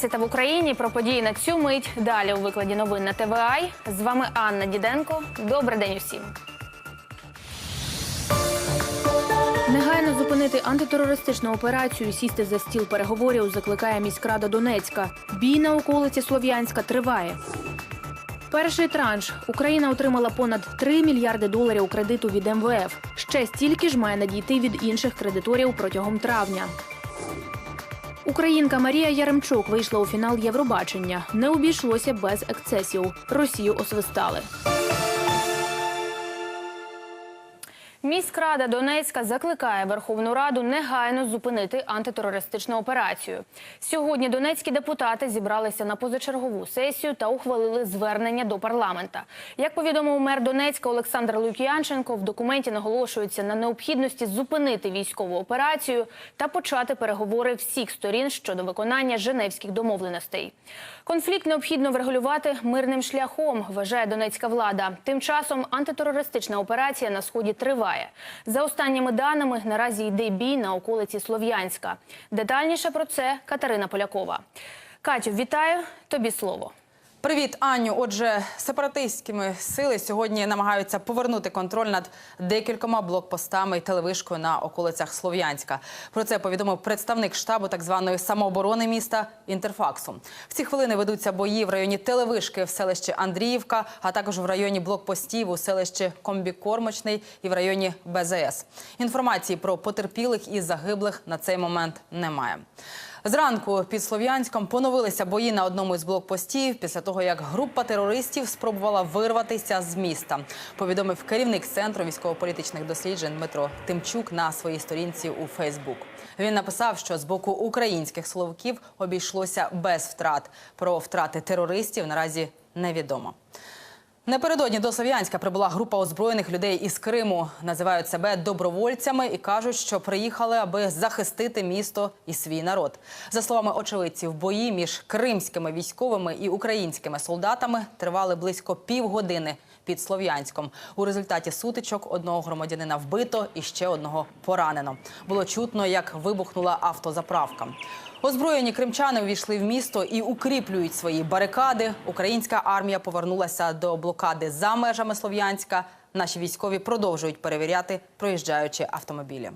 12 в Україні про події на цю мить. Далі у викладі новин на ТВАЙ. З вами Анна Діденко. Добрий день усім. Негайно зупинити антитерористичну операцію, сісти за стіл переговорів закликає міськрада Донецька. Бій на околиці Слов'янська триває. Перший транш Україна отримала понад 3 мільярди доларів кредиту від МВФ. Ще стільки ж має надійти від інших кредиторів протягом травня. Українка Марія Яремчук вийшла у фінал Євробачення. Не обійшлося без ексцесів. Росію освистали. Міськрада Донецька закликає Верховну Раду негайно зупинити антитерористичну операцію. Сьогодні донецькі депутати зібралися на позачергову сесію та ухвалили звернення до парламента. Як повідомив мер Донецька Олександр Лук'янченко, в документі наголошується на необхідності зупинити військову операцію та почати переговори всіх сторін щодо виконання Женевських домовленостей. Конфлікт необхідно врегулювати мирним шляхом, вважає донецька влада. Тим часом антитерористична операція на сході триває. За останніми даними, наразі йде бій на околиці Слов'янська. Детальніше про це Катерина Полякова. Катю, вітаю тобі слово. Привіт, Аню. Отже, сепаратистськими сили сьогодні намагаються повернути контроль над декількома блокпостами і телевишкою на околицях Слов'янська. Про це повідомив представник штабу так званої самооборони міста Інтерфаксу. В ці хвилини ведуться бої в районі телевишки в селищі Андріївка, а також в районі блокпостів у селищі Комбікормочний і в районі БЗС. Інформації про потерпілих і загиблих на цей момент немає. Зранку під Слов'янськом поновилися бої на одному із блокпостів після того, як група терористів спробувала вирватися з міста. Повідомив керівник центру військово-політичних досліджень Дмитро Тимчук на своїй сторінці у Фейсбук. Він написав, що з боку українських силовиків обійшлося без втрат. Про втрати терористів наразі невідомо. Напередодні до Слов'янська прибула група озброєних людей із Криму. Називають себе добровольцями і кажуть, що приїхали, аби захистити місто і свій народ. За словами очевидців, бої між кримськими військовими і українськими солдатами тривали близько півгодини під Слов'янськом. У результаті сутичок одного громадянина вбито і ще одного поранено. Було чутно, як вибухнула автозаправка. Озброєні кримчани увійшли в місто і укріплюють свої барикади. Українська армія повернулася до блокади за межами Слов'янська. Наші військові продовжують перевіряти проїжджаючі автомобілі.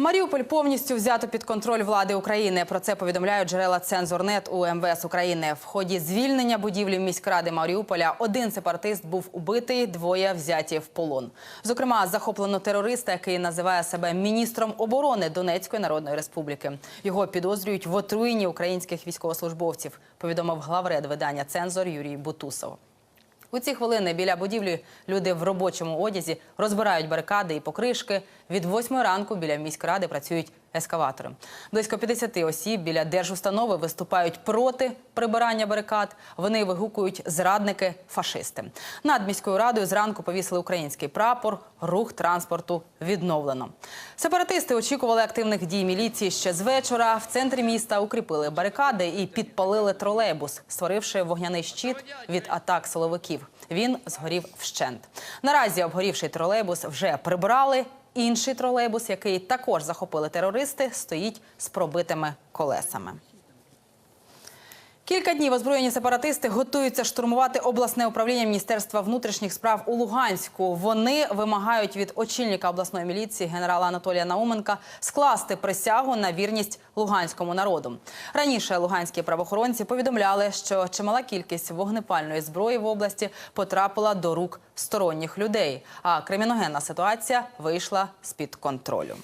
Маріуполь повністю взято під контроль влади України. Про це повідомляють джерела Цензорнет у МВС України. В ході звільнення будівлі міськради Маріуполя один сепаратист був убитий, двоє взяті в полон. Зокрема, захоплено терориста, який називає себе міністром оборони Донецької Народної Республіки. Його підозрюють в отруєнні українських військовослужбовців. Повідомив главред видання Цензор Юрій Бутусов. У ці хвилини біля будівлі люди в робочому одязі розбирають барикади і покришки. Від восьмої ранку біля міськради працюють ескаватори. Близько 50 осіб біля держустанови виступають проти прибирання барикад. Вони вигукують зрадники, фашисти. Над міською радою зранку повісили український прапор. Рух транспорту відновлено. Сепаратисти очікували активних дій міліції ще з вечора. В центрі міста укріпили барикади і підпалили тролейбус, створивши вогняний щит від атак силовиків. Він згорів вщент. Наразі обгорівший тролейбус вже прибрали. Інший тролейбус, який також захопили терористи, стоїть з пробитими колесами. Кілька днів озброєні сепаратисти готуються штурмувати обласне управління Міністерства внутрішніх справ у Луганську. Вони вимагають від очільника обласної міліції генерала Анатолія Науменка скласти присягу на вірність луганському народу. Раніше луганські правоохоронці повідомляли, що чимала кількість вогнепальної зброї в області потрапила до рук сторонніх людей. А криміногенна ситуація вийшла з під контролю.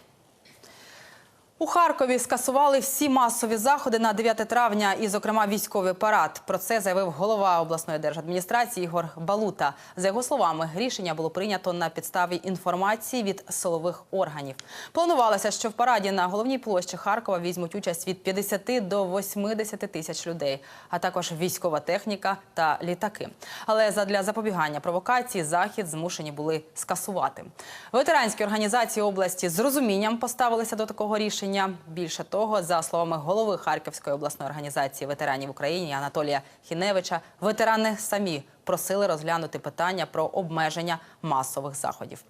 У Харкові скасували всі масові заходи на 9 травня, і, зокрема, військовий парад. Про це заявив голова обласної держадміністрації Ігор Балута. За його словами, рішення було прийнято на підставі інформації від силових органів. Планувалося, що в параді на головній площі Харкова візьмуть участь від 50 до 80 тисяч людей, а також військова техніка та літаки. Але задля запобігання провокації захід змушені були скасувати. Ветеранські організації області з розумінням поставилися до такого рішення. Більше того, за словами голови Харківської обласної організації ветеранів України Анатолія Хіневича, ветерани самі просили розглянути питання про обмеження масових заходів.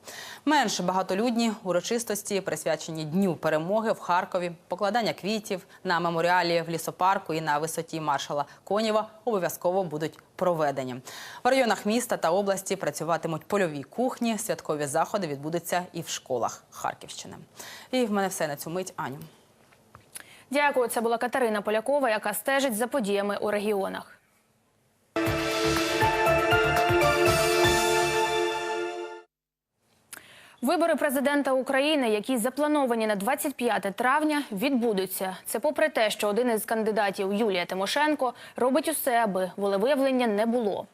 Менш багатолюдні урочистості, присвячені Дню перемоги в Харкові, покладання квітів на меморіалі в лісопарку і на висоті маршала Конєва обов'язково будуть проведені. В районах міста та області працюватимуть польові кухні. Святкові заходи відбудуться і в школах Харківщини. І в мене все на цю мить, Аню. Дякую. Це була Катерина Полякова, яка стежить за подіями у регіонах. Вибори президента України, які заплановані на 25 травня, відбудуться. Це попри те, що один із кандидатів Юлія Тимошенко робить усе, аби волевиявлення не було.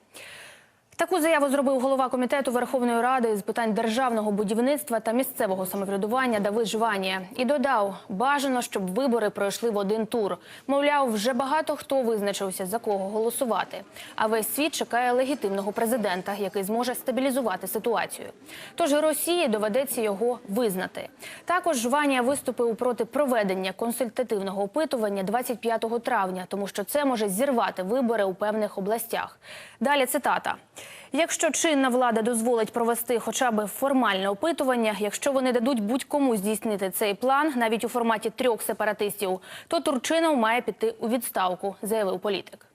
Таку заяву зробив голова комітету Верховної Ради з питань державного будівництва та місцевого самоврядування Давид Жванія і додав: бажано, щоб вибори пройшли в один тур. Мовляв, вже багато хто визначився за кого голосувати. А весь світ чекає легітимного президента, який зможе стабілізувати ситуацію. Тож Росії доведеться його визнати. Також Жванія виступив проти проведення консультативного опитування 25 травня, тому що це може зірвати вибори у певних областях. Далі цитата. Якщо чинна влада дозволить провести хоча б формальне опитування, якщо вони дадуть будь-кому здійснити цей план, навіть у форматі трьох сепаратистів, то Турчинов має піти у відставку, заявив політик.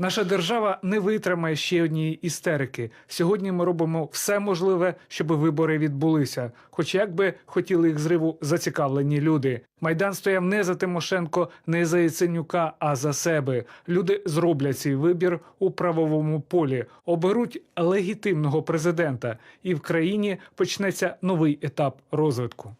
Наша держава не витримає ще однієї істерики. Сьогодні ми робимо все можливе, щоб вибори відбулися. Хоч як би хотіли їх зриву зацікавлені люди. Майдан стояв не за Тимошенко, не за Яценюка, а за себе. Люди зроблять свій вибір у правовому полі, оберуть легітимного президента, і в країні почнеться новий етап розвитку.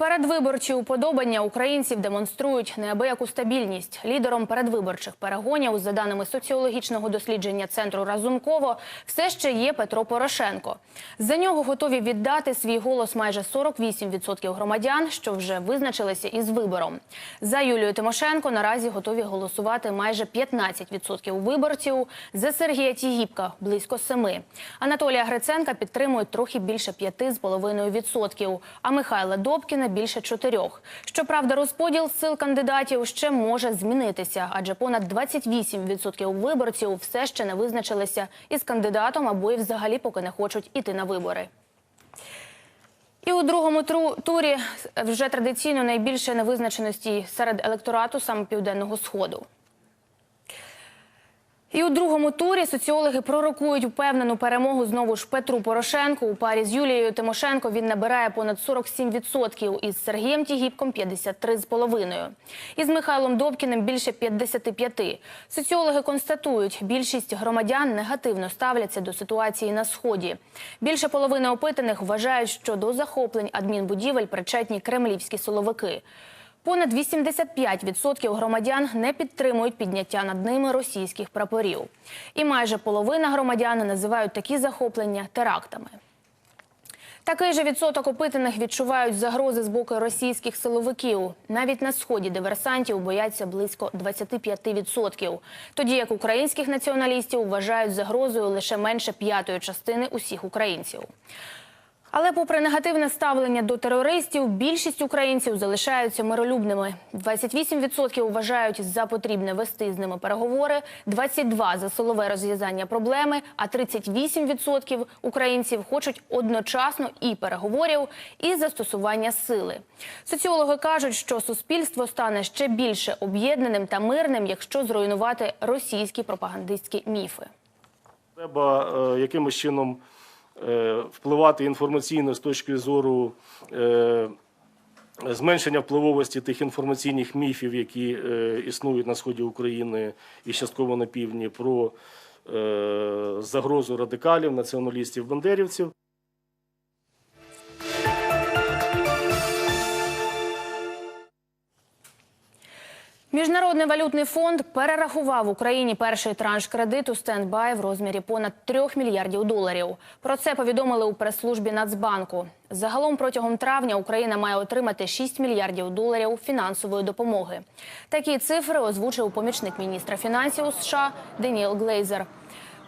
Передвиборчі уподобання українців демонструють неабияку стабільність. Лідером передвиборчих перегонів, за даними соціологічного дослідження центру Разумково, все ще є Петро Порошенко. За нього готові віддати свій голос майже 48% громадян, що вже визначилися із вибором. За Юлію Тимошенко наразі готові голосувати майже 15% виборців. За Сергія Тігіпка – близько 7%. Анатолія Гриценка підтримують трохи більше 5,5%, а Михайла Добкіна – більше 4%. Щоправда, розподіл сил кандидатів ще може змінитися, адже понад 28% виборців все ще не визначилися із кандидатом або і взагалі поки не хочуть іти на вибори. І у другому турі вже традиційно найбільше невизначеності серед електорату саме південного сходу. І у другому турі соціологи пророкують впевнену перемогу знову ж Петру Порошенку. У парі з Юлією Тимошенко він набирає понад 47%, із Сергієм Тігіпком – 53,5%. Із Михайлом Добкіним – більше 55%. Соціологи констатують, більшість громадян негативно ставляться до ситуації на Сході. Більше половини опитаних вважають, що до захоплень адмінбудівель причетні кремлівські силовики. Понад 85% громадян не підтримують підняття над ними російських прапорів. І майже половина громадян називають такі захоплення терактами. Такий же відсоток опитаних відчувають загрози з боку російських силовиків. Навіть на сході диверсантів бояться близько 25%. Тоді як українських націоналістів вважають загрозою лише менше п'ятої частини усіх українців. Але попри негативне ставлення до терористів, більшість українців залишаються миролюбними. 28% вважають за потрібне вести з ними переговори, 22% за силове розв'язання проблеми, а 38% українців хочуть одночасно і переговорів, і застосування сили. Соціологи кажуть, що суспільство стане ще більше об'єднаним та мирним, якщо зруйнувати російські пропагандистські міфи. Треба е, якимось чином впливати інформаційно з точки зору е, зменшення впливовості тих інформаційних міфів, які е, існують на сході України і частково на півдні, про е, загрозу радикалів, націоналістів, бандерівців. Міжнародний валютний фонд перерахував Україні перший транш кредиту стендбай в розмірі понад 3 мільярдів доларів. Про це повідомили у прес-службі Нацбанку. Загалом протягом травня Україна має отримати 6 мільярдів доларів фінансової допомоги. Такі цифри озвучив помічник міністра фінансів США Деніел Глейзер.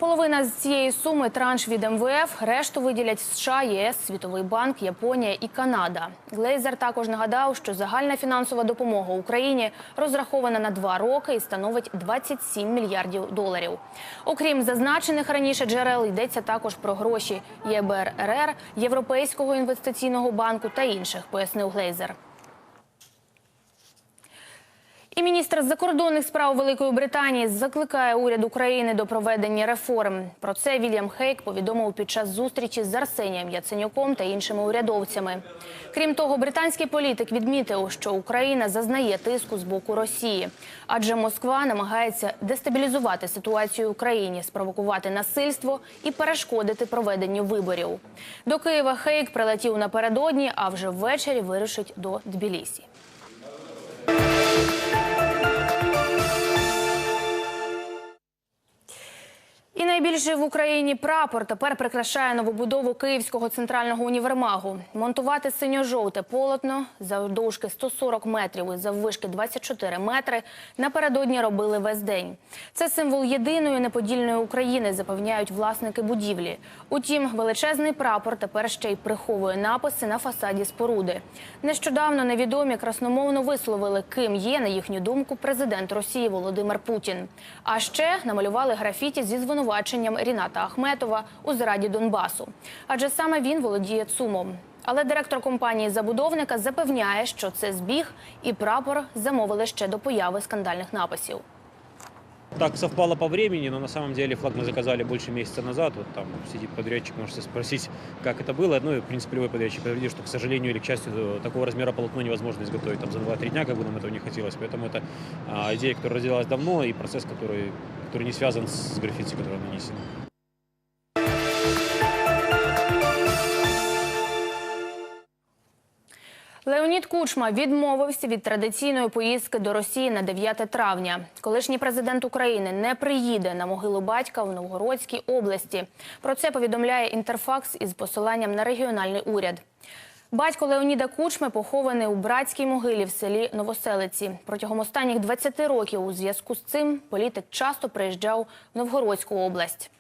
Половина з цієї суми транш від МВФ. Решту виділять США, ЄС, Світовий банк, Японія і Канада. Глейзер також нагадав, що загальна фінансова допомога Україні розрахована на два роки і становить 27 мільярдів доларів. Окрім зазначених раніше джерел, йдеться також про гроші ЄБРР, Європейського інвестиційного банку та інших, пояснив Глейзер. І міністр закордонних справ Великої Британії закликає уряд України до проведення реформ. Про це Вільям Хейк повідомив під час зустрічі з Арсенієм Яценюком та іншими урядовцями. Крім того, британський політик відмітив, що Україна зазнає тиску з боку Росії, адже Москва намагається дестабілізувати ситуацію в Україні, спровокувати насильство і перешкодити проведенню виборів. До Києва Хейк прилетів напередодні, а вже ввечері вирушить до Тбілісі. Найбільший в Україні прапор тепер прикрашає новобудову Київського центрального універмагу. Монтувати синьо-жовте полотно завдовжки 140 метрів і заввишки 24 метри напередодні робили весь день. Це символ єдиної неподільної України, запевняють власники будівлі. Утім, величезний прапор тепер ще й приховує написи на фасаді споруди. Нещодавно невідомі красномовно висловили, ким є, на їхню думку, президент Росії Володимир Путін. А ще намалювали графіті зі звинуваченням Ріната Ахметова у зраді Донбасу. Адже саме він володіє ЦУМом. Але директор компанії забудовника запевняє, що це збіг, і прапор замовили ще до появи скандальних написів. Так совпало по времени, но на самом деле флаг мы заказали больше месяца назад. Вот там сидит подрядчик, можете спросить, как это было. Ну и, в принципе, любой подрядчик подтвердит, что, к сожалению или к счастью, такого размера полотно невозможно изготовить там, за 2-3 дня, как бы нам этого не хотелось. Поэтому это а, идея, которая родилась давно, и процесс, который, который не связан с граффити, который нанесен. Леонід Кучма відмовився від традиційної поїздки до Росії на 9 травня. Колишній президент України не приїде на могилу батька в Новгородській області. Про це повідомляє Інтерфакс із посиланням на регіональний уряд. Батько Леоніда Кучми похований у братській могилі в селі Новоселиці. Протягом останніх 20 років у зв'язку з цим політик часто приїжджав в Новгородську область.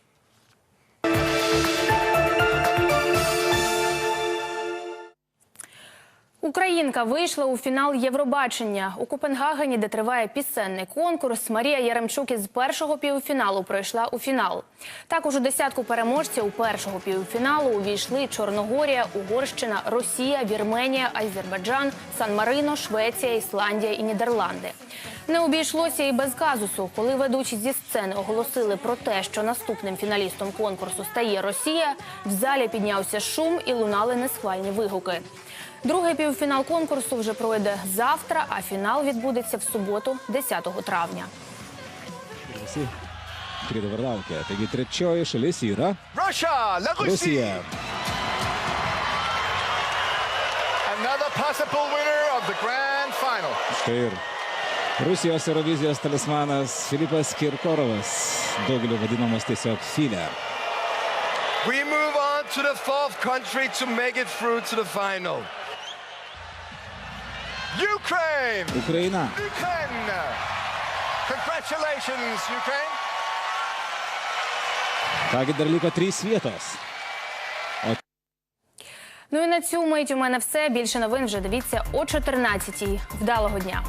Українка вийшла у фінал Євробачення у Копенгагені, де триває пісенний конкурс. Марія Яремчук із першого півфіналу пройшла у фінал. Також у десятку переможців у першого півфіналу увійшли Чорногорія, Угорщина, Росія, Вірменія, Азербайджан, Сан-Марино, Швеція, Ісландія і Нідерланди. Не обійшлося і без казусу, коли ведучі зі сцени оголосили про те, що наступним фіналістом конкурсу стає Росія. В залі піднявся шум і лунали несхвальні вигуки. Другий півфінал конкурсу вже пройде завтра, а фінал відбудеться в суботу, 10 травня. Šalis yra Russia, la Russie. Rusija. Another possible winner of the grand final. Štai Rusijos Eurovizijos talismanas Filipas Kirkorovas, daugelio vadinamas tiesiog Filė. We move on to the fourth country to make it through to the final. Ukraine! Ukraina Ukraine! Congratulations, Ukraine! Kągi dar liko trys vietos. Ну і на цю мить у мене все. Більше новин вже дивіться о 14-й. Вдалого дня.